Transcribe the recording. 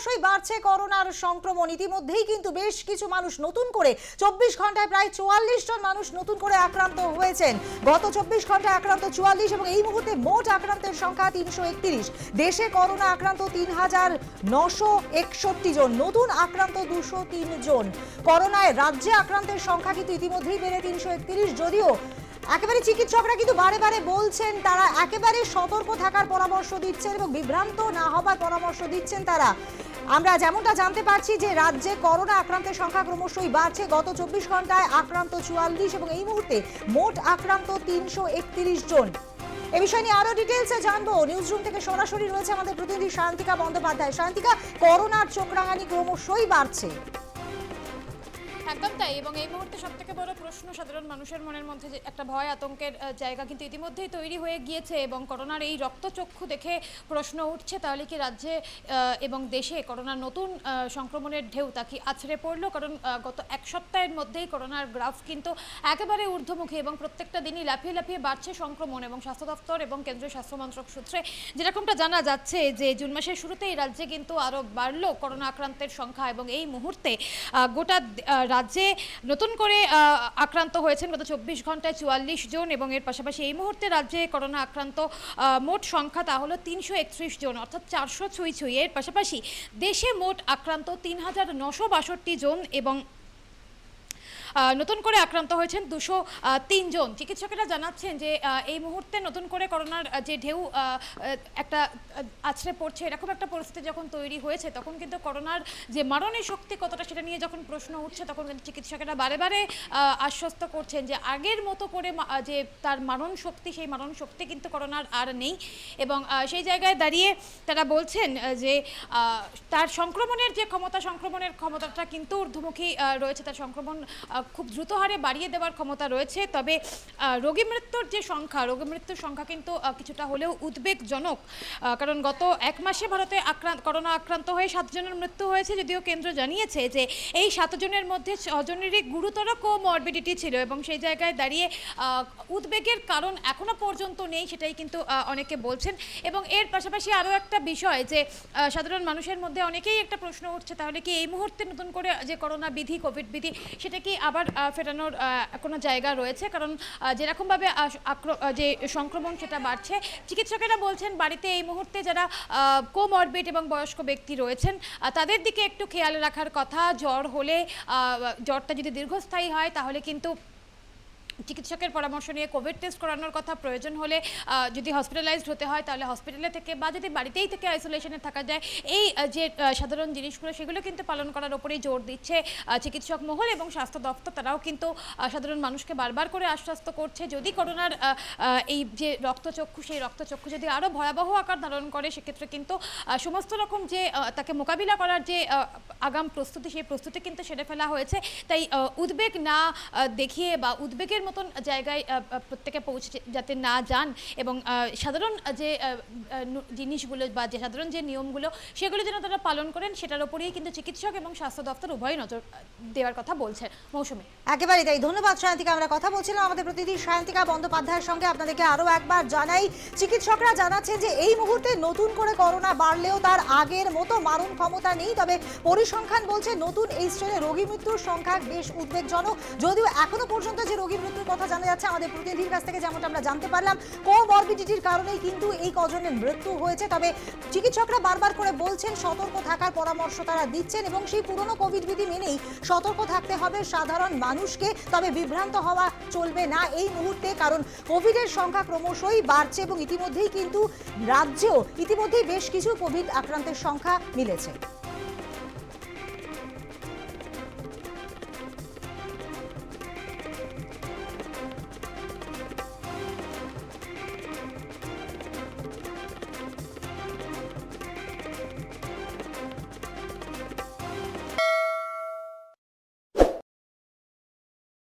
ক্রমশই বাড়ছে করোনার সংক্রমণ। ইতিমধ্যেই কিন্তু বেশ কিছু মানুষ নতুন করে, চব্বিশ ঘন্টায় প্রায় চুয়াল্লিশ জন মানুষ নতুন করে আক্রান্ত হয়েছেন। গত চব্বিশ ঘন্টায় আক্রান্ত চুয়াল্লিশ এবং এই মুহূর্তে মোট আক্রান্তের সংখ্যা তিনশো একত্রিশ। দেশে করোনা আক্রান্ত তিন হাজার নশো একষট্টি জন, নতুন আক্রান্ত দুশো তিন জন। করোনায় রাজ্যে আক্রান্তের সংখ্যা কিন্তু ইতিমধ্যেই বেড়ে তিনশো একত্রিশ, যদিও একেবারে চিকিৎসকরা কিন্তু বারে বারে বলছেন তারা একেবারে সতর্ক থাকার পরামর্শ দিচ্ছেন এবং বিভ্রান্ত না হবার পরামর্শ দিচ্ছেন তারা। আমরা যেমনটা জানতে পারছি যে রাজ্যে করোনা আক্রান্তের সংখ্যা ক্রমশই বাড়ছে। গত চব্বিশ ঘন্টায় আক্রান্ত চুয়াল্লিশ এবং এই মুহূর্তে মোট আক্রান্ত তিনশো একত্রিশ জন। এ বিষয় নিয়ে আরও ডিটেলসে জানব। নিউজ রুম থেকে সরাসরি রয়েছে আমাদের প্রতিনিধি শান্তিকা বন্দ্যোপাধ্যায়। শান্তিকা, করোনার চোখ রাঙানি ক্রমশই বাড়ছে। একদম তাই। এবং এই মুহূর্তে সব থেকে বড় প্রশ্ন সাধারণ মানুষের মনের মধ্যে যে একটা ভয়, আতঙ্কের জায়গা কিন্তু ইতিমধ্যেই তৈরি হয়ে গিয়েছে এবং করোনার এই রক্তচক্ষু দেখে প্রশ্ন উঠছে, তাহলে কি রাজ্যে এবং দেশে করোনার নতুন সংক্রমণের ঢেউ তা কি আছড়ে পড়ল? কারণ গত এক সপ্তাহের মধ্যেই করোনার গ্রাফ কিন্তু একেবারে ঊর্ধ্বমুখী এবং প্রত্যেকটা দিনই লাফিয়ে লাফিয়ে বাড়ছে সংক্রমণ এবং স্বাস্থ্য দপ্তর এবং কেন্দ্রীয় স্বাস্থ্য মন্ত্রক সূত্রে যেরকমটা জানা যাচ্ছে যে জুন মাসের শুরুতেই রাজ্যে কিন্তু আরও বাড়লো করোনা আক্রান্তের সংখ্যা এবং এই মুহূর্তে গোটা রাজ্যে নতুন করে আক্রান্ত হয়েছেন গত চব্বিশ ঘন্টায় চুয়াল্লিশ জন এবং এর পাশাপাশি এই মুহূর্তে রাজ্যে করোনা আক্রান্ত মোট সংখ্যা তা হলো তিনশো একত্রিশ জন, অর্থাৎ চারশো ছুঁই ছুঁই। এর পাশাপাশি দেশে মোট আক্রান্ত তিন হাজার নশো বাষট্টি জন এবং নতুন করে আক্রান্ত হয়েছেন দুশো তিনজন চিকিৎসকেরা জানাচ্ছেন যে এই মুহূর্তে নতুন করে করোনার যে ঢেউ একটা আছড়ে পড়ছে এরকম একটা পরিস্থিতি যখন তৈরি হয়েছে, তখন কিন্তু করোনার যে মারণের শক্তি কতটা সেটা নিয়ে যখন প্রশ্ন উঠছে, তখন কিন্তু চিকিৎসকেরা বারে বারে আশ্বস্ত করছেন যে, আগের মতো করে যে তার মারণ শক্তি, সেই মারণ শক্তি কিন্তু করোনার আর নেই। এবং সেই জায়গায় দাঁড়িয়ে তারা বলছেন যে তার সংক্রমণের যে ক্ষমতা, সংক্রমণের ক্ষমতাটা কিন্তু ঊর্ধ্বমুখী রয়েছে। তার সংক্রমণ খুব দ্রুত হারে বাড়িয়ে দেওয়ার ক্ষমতা রয়েছে। তবে রোগী মৃত্যুর যে সংখ্যা, রোগী মৃত্যুর সংখ্যা কিন্তু কিছুটা হলেও উদ্বেগজনক। কারণ গত এক মাসে ভারতে আক্রান্ত করোনা আক্রান্ত হয়ে সাতজনের মৃত্যু হয়েছে যদিও কেন্দ্র জানিয়েছে যে, এই সাতজনের মধ্যে ছজনেরই গুরুতর কোমরবিডিটি ছিল এবং সেই জায়গায় দাঁড়িয়ে উদ্বেগের কারণ এখনও পর্যন্ত নেই সেটাই কিন্তু অনেকে বলছেন। এবং এর পাশাপাশি আরও একটা বিষয় যে সাধারণ মানুষের মধ্যে অনেকেই একটা প্রশ্ন উঠছে, তাহলে কি এই মুহূর্তে নতুন করে যে করোনা বিধি কোভিড বিধি, সেটা কি আবার ফেটানোর কোনো জায়গা রয়েছে। কারণ যেরকমভাবে যে সংক্রমণ সেটা বাড়ছে, চিকিৎসকেরা বলছেন বাড়িতে এই মুহূর্তে যারা কোমরবিড এবং বয়স্ক ব্যক্তি রয়েছেন তাদের দিকে একটু খেয়াল রাখার কথা। জ্বর হলে জ্বরটা যদি দীর্ঘস্থায়ী হয়, তাহলে কিন্তু চিকিৎসকের পরামর্শ নিয়ে কোভিড টেস্ট করানোর কথা প্রয়োজন হলে যদি হসপিটালাইজড হতে হয় তাহলে হসপিটালে থেকে বা যদি বাড়িতেই থেকে আইসোলেশনে থাকা যায়, এই যে সাধারণ জিনিসগুলো সেগুলো কিন্তু পালন করার ওপরেই জোর দিচ্ছে চিকিৎসক মহল এবং স্বাস্থ্য দপ্তর। তারাও কিন্তু সাধারণ মানুষকে বারবার করে আশ্বস্ত করছে, যদি করোনার এই যে রক্তচক্ষু, সেই রক্তচক্ষু যদি আরও ভয়াবহ আকার ধারণ করে, সেক্ষেত্রে কিন্তু সমস্ত রকম যে তাকে মোকাবিলা করার যে আগাম প্রস্তুতি, সেই প্রস্তুতি কিন্তু সেরে ফেলা হয়েছে। তাই উদ্বেগ না দেখিয়ে বা উদ্বেগের মতন জায়গায় প্রত্যেকে পৌঁছে যাতে না যান এবং সাধারণ যে জিনিসগুলো বা যে সাধারণ যে নিয়মগুলো, সেগুলো যেন তারা পালন করেন, সেটার উপরেই কিন্তু চিকিৎসক এবং স্বাস্থ্য দপ্তর উভয়ই নজর দেওয়ার কথা বলছে মৌসুমী। একেবারেই তাই। ধন্যবাদ, সায়ন্তিকা। আমরা কথা বলছিলাম আমাদের প্রতিনিধি সায়ন্তিকা বন্দ্যোপাধ্যায়ের সঙ্গে। আপনাদেরকে আরও একবার জানাই, চিকিৎসকরা জানাচ্ছেন যে এই মুহূর্তে নতুন করে করোনা বাড়লেও তার আগের মতো মারণ ক্ষমতা নেই, তবে পরিসংখ্যান বলছে নতুন এই স্ট্রেনে রোগী মৃত্যুর সংখ্যা বেশ উদ্বেগজনক। যদিও এখনও পর্যন্ত যে রোগী মৃত্যুর কথা জানা যাচ্ছে। আমাদের প্রতিনিধির কাছ থেকে যেমনটা আমরা জানতে পারলাম কোমরবিডিটির কারণেই কিন্তু এই কজনের মৃত্যু হয়েছে। তবে চিকিৎসকরা বারবার করে বলছেন, সতর্ক থাকার পরামর্শ তারা দিচ্ছেন এবং সেই পুরনো কোভিড বিধি মেনেই সতর্ক থাকতে হবে সাধারণ মানুষকে। তবে বিভ্রান্ত হওয়া চলবে না এই মুহূর্তে, কারণ কোভিডের সংখ্যা ক্রমশই বাড়ছে এবং ইতিমধ্যেই কিন্তু রাজ্যেও ইতিমধ্যেই বেশ কিছু কোভিড আক্রান্তের সংখ্যা মিলেছে।